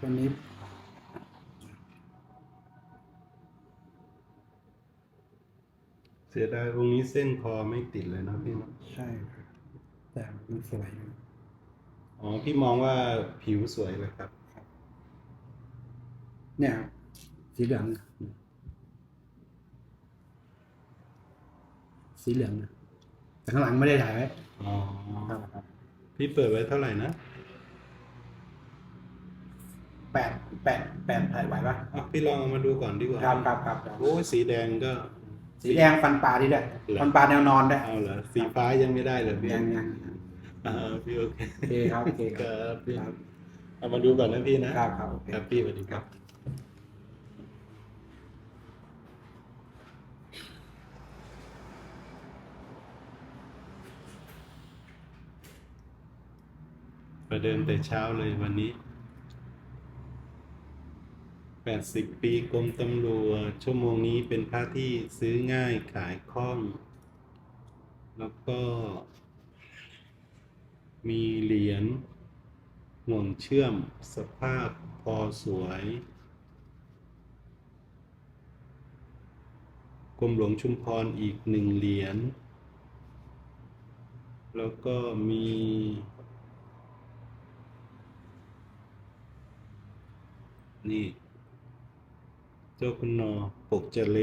ตัวนี้เสียดายองค์นี้เส้นคอไม่ติดเลยนะพี่เนอะใช่ครับแต่มันสวยอยู่อ๋อ พี่มองว่าผิวสวยเลยครับ เนี่ยครับสีเหลืองสีเหลืองนะแต่ข้างหลังไม่ได้ถ่ายไว้อ๋อ ครับ พี่เปิดไว้เท่าไหร่นะแปดแปดแปดถ่ายไหวปะอะพี่ลองเอามาดูก่อนดีกว่าครับครับครับโอ้ยสีแดงก็สีแดงฟันปลาดีด้วยเหรอฟันปลาแนวนอนด้วยเอาเหรอสีฟ้ายังไม่ได้เลยพี่ยังยังอ่าพี่โอเคโอเคครับโอเคคครัรับบพี่ครับเอามาดูก่อนนะพี่นะครับครับโอเคครับพี่สวัสดีครับประเดิมแต่เช้าเลยวันนี้ 80 ปีกรมตำรวจชั่วโมงนี้เป็นพระที่ซื้อง่ายขายคล่อง แล้วก็มีเหรียญห่วงเชื่อมสภาพพอสวยกรมหลวงชุมพรอีกหนึ่งเหรียญ แล้วก็มีนี่ เจ้าคุณนอปกเจเล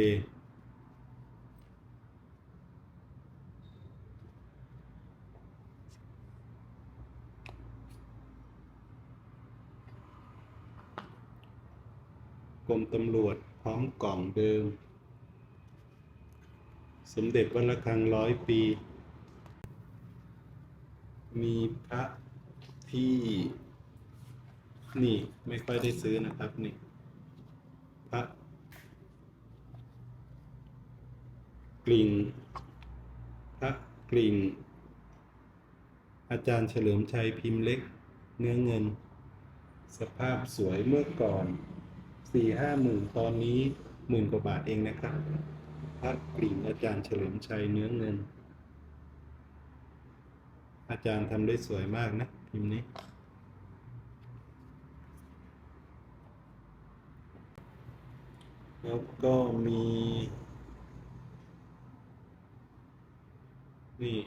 กรมตำรวจพร้อมกล่องเดิม สมเด็จวัดระฆังร้อยปี มีพระที่ นี่ไม่ค่อยได้ซื้อนะครับ นี่ พระ กลิ่งพระกลิ่งอาจารย์เฉลิมชัยพิมพ์เล็ก เนื้อเงิน สภาพสวยเมื่อก่อนสี่ห้าหมื่นตอนนี้หมื่นกว่าบาทเองนะครับพระกลิ่งอาจารย์เฉลิมชัยเนื้อเงิน อาจารย์ทำได้สวยมากนะพิมพ์นี้ แล้วก็มี นี่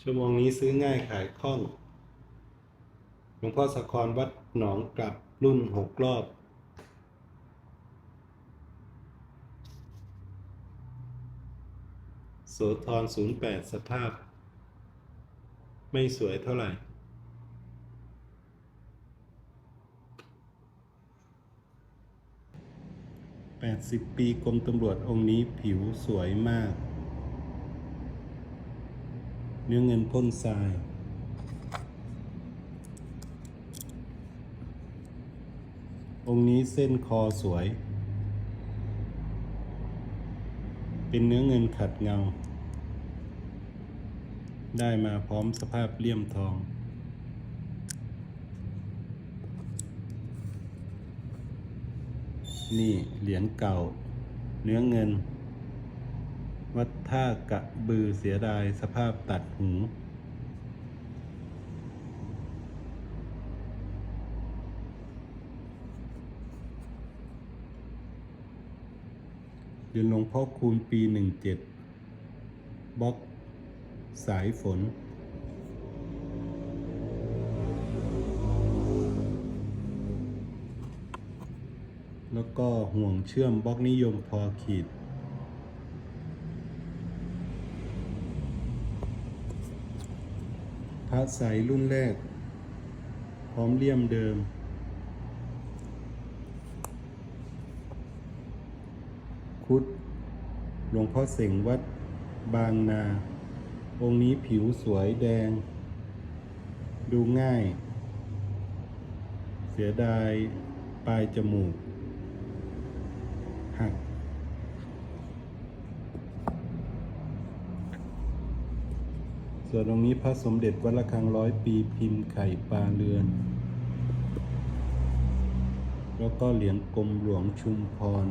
ชั่วโมงนี้ซื้อง่ายขายคล่องหลวงพ่อสะครวัดหนองกลับรุ่นหกรอบ โสธรศูนย์แปดสภาพ ไม่สวยเท่าไหร่ 80 ปีกรมตำรวจองค์นี้ผิวสวยมาก เนื้อเงินพ่นทราย องค์นี้เส้นคอสวย เป็นเนื้อเงินขัดเงา ได้มาพร้อมสภาพเลี่ยมทอง นี่เหรียญเก่า เนื้อเงิน วัดท่ากะบือเสียดายสภาพตัดหูเดือนหลวงพ่อคูณปีหนึ่งเจ็ดบล็อกสายฝน แล้วก็ห่วงเชื่อมบล็อกนิยมพอขีด พระใสรุ่นแรก พร้อมเลี่ยมเดิม คุดหลวงพ่อเสงวัดบางนา องค์นี้ผิวสวยแดง ดูง่าย เสียดายปลายจมูก หักส่วนตรงนี้พระสมเด็จวัดระฆังร้อยปีพิมพ์ไข่ปลาเรือน แล้วก็เหรียญกรมหลวงชุมพร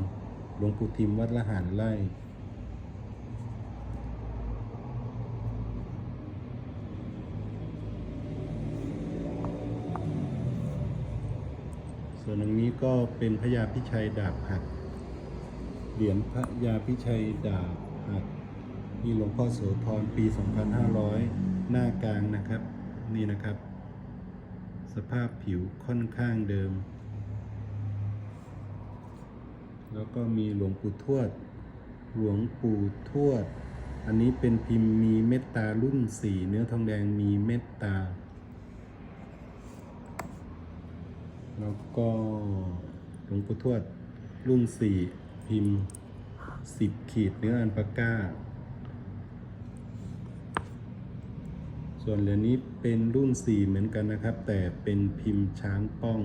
หลวงปู่ทิมวัดละหารไร่ส่วนอันนี้ก็เป็นพระยาพิชัยดาบหัก เหรียญพระยาพิชัยดาบหักนี่หลวงพ่อโสธรปี 2500 หน้ากลางนะครับ นี่นะครับ สภาพผิวค่อนข้างเดิม แล้วก็มีหลวงปู่ทวด หลวงปู่ทวด อันนี้เป็นพิมพ์มีเมตตารุ่นสี่เนื้อทองแดงมีเมตตา แล้วก็หลวงปู่ทวดรุ่นสี่ พิมพ์สิบขีดเนื้ออันปาก้า ส่วนเหรียญนี้เป็นรุ่นสี่เหมือนกันนะครับ แต่เป็นพิมพ์ช้างป้อง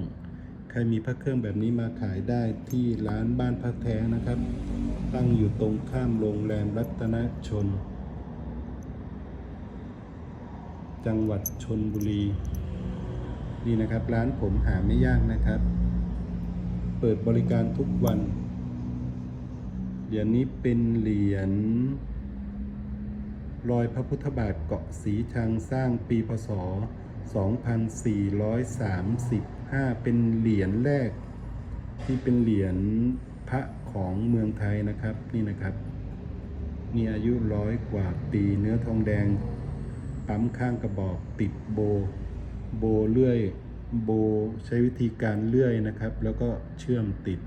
ใครมีพระเครื่องแบบนี้มาขายได้ที่ร้านบ้านพระแท้นะครับ ตั้งอยู่ตรงข้ามโรงแรมรัตนชน จังหวัดชนบุรี นี่นะครับร้านผมหาไม่ยากนะครับ เปิดบริการทุกวัน เหรียญนี้เป็นเหรียญรอยพระพุทธบาทเกาะสีชังสร้างปีพศ 2435 เป็นเหรียญแรก ที่เป็นเหรียญพระของเมืองไทยนะครับนี่นะครับนี่อายุร้อยกว่าปีเนื้อทองแดง ปั๊มข้างกระบอกติดโบ โบเลื่อย โบใช้วิธีการเลื่อยนะครับ แล้วก็เชื่อมติด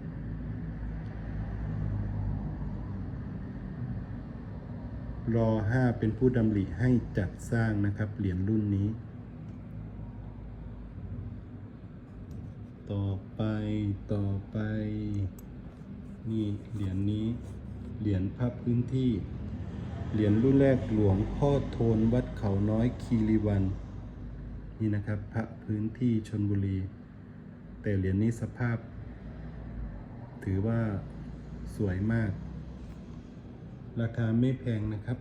รอห้าเป็นผู้ดำริให้จัดสร้างนะครับ เหรียญรุ่นนี้ ต่อไปต่อไป นี่เหรียญนี้ เหรียญพระพื้นที่ เหรียญรุ่นแรกหลวงพ่อโทนวัดเขาน้อยคีรีวัน นี่นะครับ พระพื้นที่ชนบุรี แต่เหรียญนี้สภาพ ถือว่าสวยมาก ราคาไม่แพงนะครับ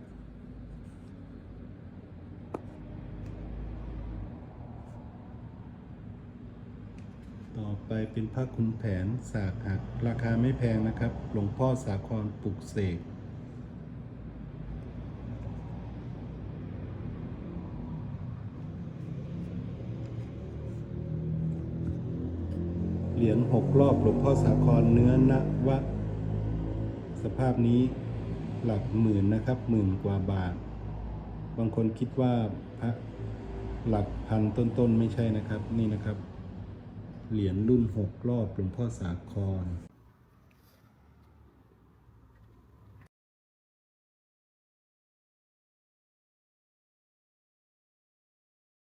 ต่อไปเป็นพระคุณแผนสากหัก ราคาไม่แพงนะครับ หลวงพ่อสาครปลุกเสกเหรียญหกรอบหลวงพ่อสาครเนื้อนวะ สภาพนี้ หลักหมื่นนะครับหมื่นกว่าบาท บางคนคิดว่าพระหลักพันต้นๆไม่ใช่นะครับ นี่นะครับ เหรียญรุ่นหกรอบหลวงพ่อสาคร